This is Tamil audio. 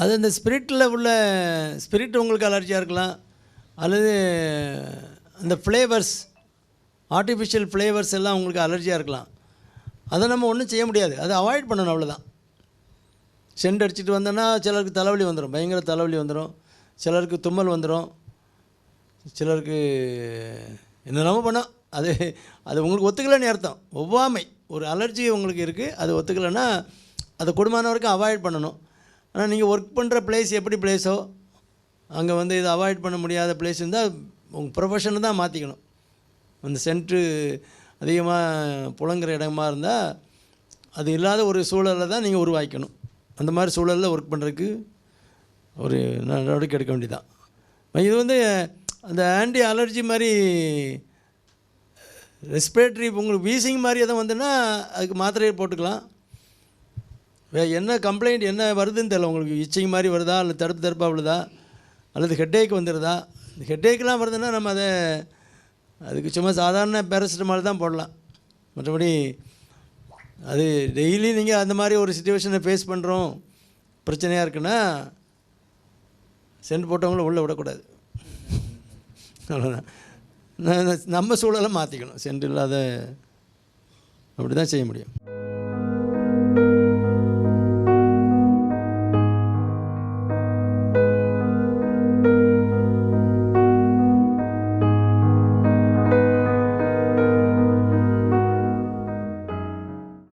அது அந்த ஸ்பிரிட்டில் உள்ள ஸ்பிரிட் உங்களுக்கு அலர்ஜியாக இருக்கலாம். அல்லது அந்த ஃப்ளேவர்ஸ் ஆர்டிஃபிஷியல் ஃப்ளேவர்ஸ் எல்லாம் உங்களுக்கு அலர்ஜியாக இருக்கலாம். அதை நம்ம ஒன்றும் செய்ய முடியாது. அதை அவாய்ட் பண்ணணும் அவ்வளோதான் சென்ட் அடிச்சுட்டு வந்தோன்னா சிலருக்கு தலைவலி வந்துடும் பயங்கர தலைவலி வந்துடும் சிலருக்கு தும்மல் வந்துடும் சிலருக்கு என்னெல்லாமோ பண்ணோம் அது அது உங்களுக்கு ஒத்துக்கலைன்னு அர்த்தம். ஒவ்வாமை. ஒரு அலர்ஜி உங்களுக்கு இருக்குது அது ஒத்துக்கலைன்னா அதை கொடுமான வரைக்கும் அவாய்ட் பண்ணணும். ஆனால் நீங்கள் ஒர்க் பண்ணுற பிளேஸ் எப்படி பிளேஸோ அங்கே வந்து இதை அவாய்ட் பண்ண முடியாத பிளேஸ் இருந்தால் உங்கள் ப்ரொஃபஷனை தான் மாற்றிக்கணும் அந்த சென்ட்ரு அதிகமாக புழங்குற இடமா இருந்தால் அது இல்லாத ஒரு சூழலை தான் நீங்கள் உருவாக்கணும். அந்த மாதிரி சூழலில் ஒர்க் பண்ணுறதுக்கு ஒரு நடவடிக்கை எடுக்க வேண்டியதான் இது வந்து அந்த ஆன்டி அலர்ஜி மாதிரி ரெஸ்பிரேட்டரி உங்களுக்கு வீசிங் மாதிரி எதுவும் வந்துன்னா அதுக்கு மாத்திரையை போட்டுக்கலாம். என்ன கம்ப்ளைண்ட் என்ன வருதுன்னு தெரியல. உங்களுக்கு இச்சிங் மாதிரி வருதா? அல்லது தடுப்பு தடுப்பாக விழுதா? அல்லது ஹெட்டேக் வந்துடுதா இந்த ஹெட்டேக்கெலாம் வருதுன்னா நம்ம அதை அதுக்கு சும்மா சாதாரண பேரசிட்டமால் தான் போடலாம். மற்றபடி அது டெய்லி நீங்கள் அந்த மாதிரி ஒரு சுச்சுவேஷனை ஃபேஸ் பண்ணுறோம் பிரச்சனையாக இருக்குன்னா சென்ட் போட்டவங்கள உள்ளே விடக்கூடாது. அவ்வளோதான் நம்ம சூழலை மாற்றிக்கணும் சென்ட் இல்லாத அப்படி தான் செய்ய முடியும்.